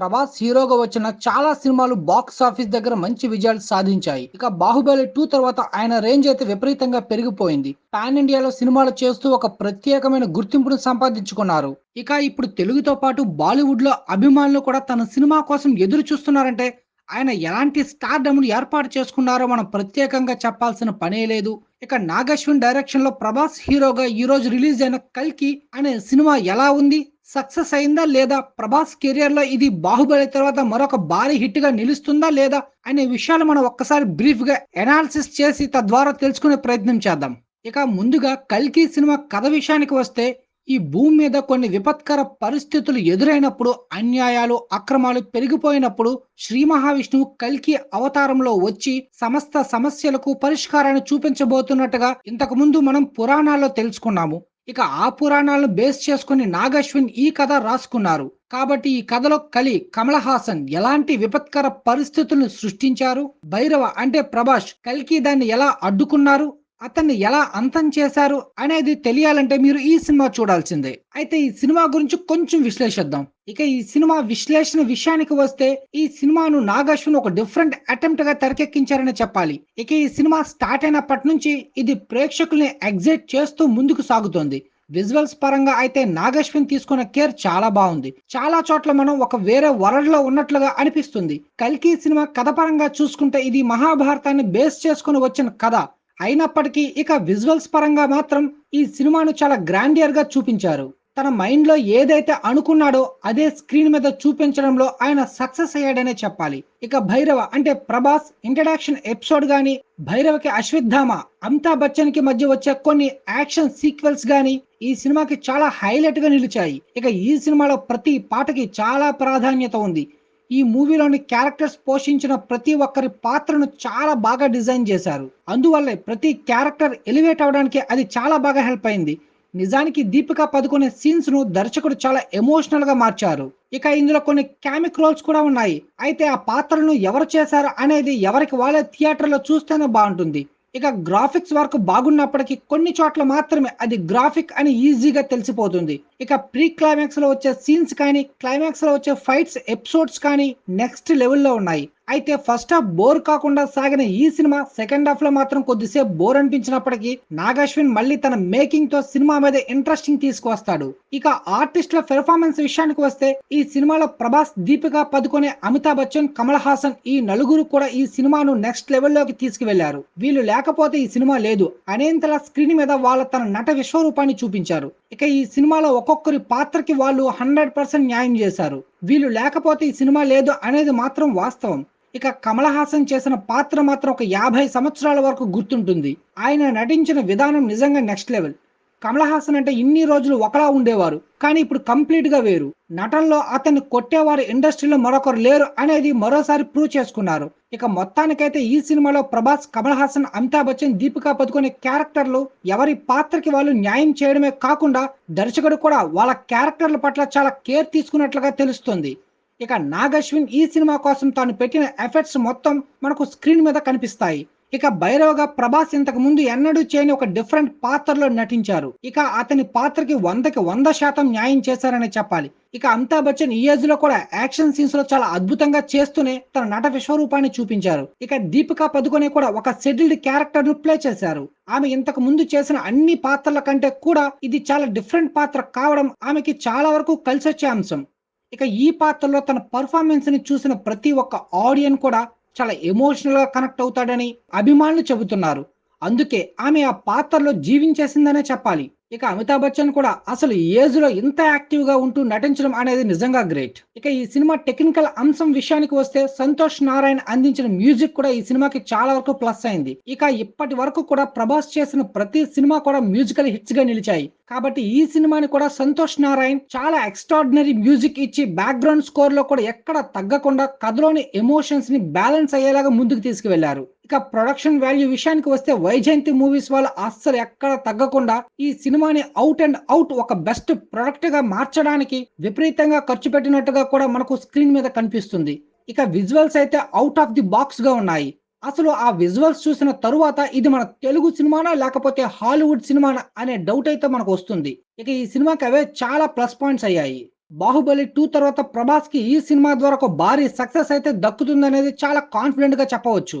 ప్రభాస్ హీరోగా వచ్చిన చాలా సినిమాలు బాక్స్ ఆఫీస్ దగ్గర మంచి విజయాలు సాధించాయి. ఇక బాహుబలి టూ తర్వాత ఆయన రేంజ్ అయితే విపరీతంగా పెరిగిపోయింది. పాన్ ఇండియాలో సినిమాలు చేస్తూ ఒక ప్రత్యేకమైన గుర్తింపును సంపాదించుకున్నారు. ఇక ఇప్పుడు తెలుగుతో పాటు బాలీవుడ్లో అభిమానులు కూడా తన సినిమా కోసం ఎదురు చూస్తున్నారంటే ఆయన ఎలాంటి స్టార్డమ్ను ఏర్పాటు చేసుకున్నారో మనం ప్రత్యేకంగా చెప్పాల్సిన పనే లేదు. ఇక నాగశ్విన్ డైరెక్షన్లో ప్రభాస్ హీరోగా ఈ రోజు రిలీజ్ అయిన కల్కి అనే సినిమా ఎలా ఉంది? సక్సెస్ అయిందా లేదా? ప్రభాస్ కెరియర్లో ఇది బాహుబలి తర్వాత మరొక భారీ హిట్గా నిలుస్తుందా లేదా అనే విషయాలు మనం ఒక్కసారి బ్రీఫ్గా ఎనాలిసిస్ చేసి తద్వారా తెలుసుకునే ప్రయత్నం చేద్దాం. ఇక ముందుగా కల్కి సినిమా కథ విషయానికి వస్తే ఈ భూమి మీద కొన్ని విపత్కర పరిస్థితులు ఎదురైనప్పుడు అన్యాయాలు అక్రమాలు పెరిగిపోయినప్పుడు శ్రీ మహావిష్ణువు కల్కి అవతారంలో వచ్చి సమస్త సమస్యలకు పరిష్కారాన్ని చూపించబోతున్నట్టుగా ఇంతకు ముందు మనం పురాణాల్లో తెలుసుకున్నాము. ఇక ఆ పురాణాలను బేస్ చేసుకుని నాగశ్విన్ ఈ కథ రాసుకున్నారు. కాబట్టి ఈ కథలో కలి కమల్ హాసన్ ఎలాంటి విపత్కర పరిస్థితులను సృష్టించారు? భైరవ అంటే ప్రభాష్ కలికి దాన్ని ఎలా అడ్డుకున్నారు? అతన్ని ఎలా అంతం చేశారు అనేది తెలియాలంటే మీరు ఈ సినిమా చూడాల్సిందే. అయితే ఈ సినిమా గురించి కొంచెం విశ్లేషిద్దాం. ఇక ఈ సినిమా విశ్లేషణ విషయానికి వస్తే ఈ సినిమాను నాగాశ్విన్ ఒక డిఫరెంట్ అటెంప్ట్గా తెరకెక్కించారని చెప్పాలి. ఇక ఈ సినిమా స్టార్ట్ అయినప్పటి నుంచి ఇది ప్రేక్షకుల్ని ఎగ్జైట్ చేస్తూ ముందుకు సాగుతోంది. విజువల్స్ పరంగా అయితే నాగశ్విన్ తీసుకున్న కేర్ చాలా బాగుంది. చాలా చోట్ల మనం ఒక వేరే వరల్డ్లో ఉన్నట్లుగా అనిపిస్తుంది. కల్కి సినిమా కథ పరంగా చూసుకుంటే ఇది మహాభారతాన్ని బేస్ చేసుకుని వచ్చిన కథ. అయినప్పటికీ ఇక విజువల్స్ పరంగా మాత్రం ఈ సినిమాను చాలా గ్రాండియర్గా చూపించారు. తన మైండ్లో ఏదైతే అనుకున్నాడో అదే స్క్రీన్ మీద చూపించడంలో ఆయన సక్సెస్ అయ్యాడనే చెప్పాలి. ఇక భైరవ అంటే ప్రభాస్ ఇంట్రడక్షన్ ఎపిసోడ్ గాని భైరవకి అశ్వత్థామ అమితాబ్ బచ్చన్కి మధ్య వచ్చే కొన్ని యాక్షన్ సీక్వెల్స్ గాని ఈ సినిమాకి చాలా హైలైట్గా నిలిచాయి. ఇక ఈ సినిమాలో ప్రతి పాటకి చాలా ప్రాధాన్యత ఉంది. ఈ మూవీలోని క్యారెక్టర్స్ పోషించిన ప్రతి ఒక్కరి పాత్రను చాలా బాగా డిజైన్ చేశారు. అందువల్లే ప్రతి క్యారెక్టర్ ఎలివేట్ అవడానికి అది చాలా బాగా హెల్ప్ అయింది. నిజానికి దీపిక పదుకునే సీన్స్ను దర్శకుడు చాలా ఎమోషనల్గా మార్చారు. ఇక ఇందులో కొన్ని కామిక్ రోల్స్ కూడా ఉన్నాయి. అయితే ఆ పాత్రను ఎవరు చేశారు అనేది ఎవరికి వాళ్ళే థియేటర్లో చూస్తేనే బాగుంటుంది. ఇక గ్రాఫిక్స్ వర్క్ బాగున్నప్పటికీ కొన్ని చోట్ల మాత్రమే అది గ్రాఫిక్ అని ఈజీగా తెలిసిపోతుంది. ఇక ప్రీ క్లైమాక్స్లో వచ్చే సీన్స్ కానీ క్లైమాక్స్లో వచ్చే ఫైట్స్ ఎపిసోడ్స్ కానీ నెక్స్ట్ లెవెల్లో ఉన్నాయి. అయితే ఫస్ట్ హాఫ్ బోర్ కాకుండా సాగిన ఈ సినిమా సెకండ్ హాఫ్లో మాత్రం కొద్దిసేపు బోర్ అనిపించినప్పటికీ నాగాశ్విన్ మళ్ళీ తన మేకింగ్తో సినిమా మీద ఇంట్రెస్టింగ్ తీసుకువస్తాడు. ఇక ఆర్టిస్టుల పెర్ఫార్మెన్స్ విషయానికి వస్తే ఈ సినిమాలో ప్రభాస్ దీపిక పదుకొనే అమితాబ్ బచ్చన్ కమల్ హాసన్ ఈ నలుగురు కూడా ఈ సినిమాను నెక్స్ట్ లెవెల్లోకి తీసుకువెళ్ళారు. వీళ్ళు లేకపోతే ఈ సినిమా లేదు అనేంతలా స్క్రీన్ మీద వాళ్ళ తన నట విశ్వరూపాన్ని చూపించారు. ఇక ఈ సినిమాలో ఒక్కొక్కరి పాత్రకి వాళ్ళు హండ్రెడ్ పర్సెంట్ న్యాయం చేశారు. వీళ్ళు లేకపోతే ఈ సినిమా లేదు అనేది మాత్రం వాస్తవం. ఇక కమల్ హాసన్ చేసిన పాత్ర మాత్రం ఒక యాభై సంవత్సరాల వరకు గుర్తుంటుంది. ఆయన నటించిన విధానం నిజంగా నెక్స్ట్ లెవెల్ కమల్ హాసన్ అంటే ఇన్ని రోజులు ఒకలా ఉండేవారు కానీ ఇప్పుడు కంప్లీట్గా వేరు. నటనలో అతన్ని కొట్టేవారు ఇండస్ట్రీలో మరొకరు లేరు అనేది మరోసారి ప్రూవ్ చేసుకున్నారు. ఇక మొత్తానికైతే ఈ సినిమాలో ప్రభాస్ కమల్ హాసన్ అమితాబ్ బచ్చన్ దీపికా పదుకునే క్యారెక్టర్లు ఎవరి పాత్రకి వాళ్ళు న్యాయం చేయడమే కాకుండా దర్శకుడు కూడా వాళ్ళ క్యారెక్టర్ల పట్ల చాలా కేర్ తీసుకున్నట్లుగా తెలుస్తుంది. ఇక నాగశ్విన్ ఈ సినిమా కోసం తాను పెట్టిన ఎఫెక్ట్స్ మొత్తం మనకు స్క్రీన్ మీద కనిపిస్తాయి. ఇక భైరవగా ప్రభాస్ ఇంతకు ముందు ఎన్నడూ చేయని ఒక డిఫరెంట్ పాత్రలో నటించారు. ఇక అతని పాత్రకి వందకి వంద శాతం న్యాయం చేశారని చెప్పాలి. ఇక అమితాబ్ బచ్చన్ ఈ ఏజ్లో కూడా యాక్షన్ సీన్స్లో చాలా అద్భుతంగా చేస్తూనే తన నట విశ్వరూపాన్ని చూపించారు. ఇక దీపికా పదుకొనే కూడా ఒక సెటిల్డ్ క్యారెక్టర్ను ప్లే చేశారు. ఆమె ఇంతకు ముందు చేసిన అన్ని పాత్రల కంటే కూడా ఇది చాలా డిఫరెంట్ పాత్ర కావడం ఆమెకి చాలా వరకు కలిసొచ్చే అంశం. ఇక ఈ పాత్రలో తన పర్ఫార్మెన్స్ని చూసిన ప్రతి ఒక్క ఆడియన్ కూడా చాలా ఎమోషనల్గా కనెక్ట్ అవుతాడని అభిమానులు చెబుతున్నారు. అందుకే ఆమె ఆ పాత్రలో జీవించేసిందనే చెప్పాలి. ఇక అమితాబ్ బచ్చన్ కూడా అసలు ఏజ్లో ఇంత యాక్టివ్గా ఉంటూ నటించడం అనేది నిజంగా గ్రేట్. ఇక ఈ సినిమా టెక్నికల్ అంశం విషయానికి వస్తే సంతోష్ నారాయణ అందించిన మ్యూజిక్ కూడా ఈ సినిమాకి చాలా వరకు ప్లస్ అయింది. ఇక ఇప్పటి వరకు కూడా ప్రభాస్ చేసిన ప్రతి సినిమా కూడా మ్యూజికల్ హిట్స్గా నిలిచాయి. కాబట్టి ఈ సినిమాని కూడా సంతోష్ నారాయణ్ చాలా ఎక్స్ట్రాడినరీ మ్యూజిక్ ఇచ్చి బ్యాక్గ్రౌండ్ స్కోర్లో కూడా ఎక్కడ తగ్గకుండా కథలోని ఎమోషన్స్ని బ్యాలెన్స్ అయ్యేలాగా ముందుకు తీసుకువెళ్ళారు. ఇక ప్రొడక్షన్ వాల్యూ విషయానికి వస్తే వైజయంతి మూవీస్ వాళ్ళు అస్సలు ఎక్కడ తగ్గకుండా ఈ సినిమాని అవుట్ అండ్ అవుట్ ఒక బెస్ట్ ప్రొడక్ట్గా మార్చడానికి విపరీతంగా ఖర్చు పెట్టినట్టుగా కూడా మనకు స్క్రీన్ మీద కనిపిస్తుంది. ఇక విజువల్స్ అయితే అవుట్ ఆఫ్ ది బాక్స్గా ఉన్నాయి. అసలు ఆ విజువల్స్ చూసిన తరువాత ఇది మన తెలుగు సినిమానా లేకపోతే హాలీవుడ్ సినిమానా అనే డౌట్ అయితే మనకు వస్తుంది. ఇక ఈ సినిమాకి అవే చాలా ప్లస్ పాయింట్స్ అయ్యాయి. బాహుబలి టూ తర్వాత ప్రభాస్కి ఈ సినిమా ద్వారా ఒక భారీ సక్సెస్ అయితే దక్కుతుందనేది చాలా కాన్ఫిడెంట్గా చెప్పవచ్చు.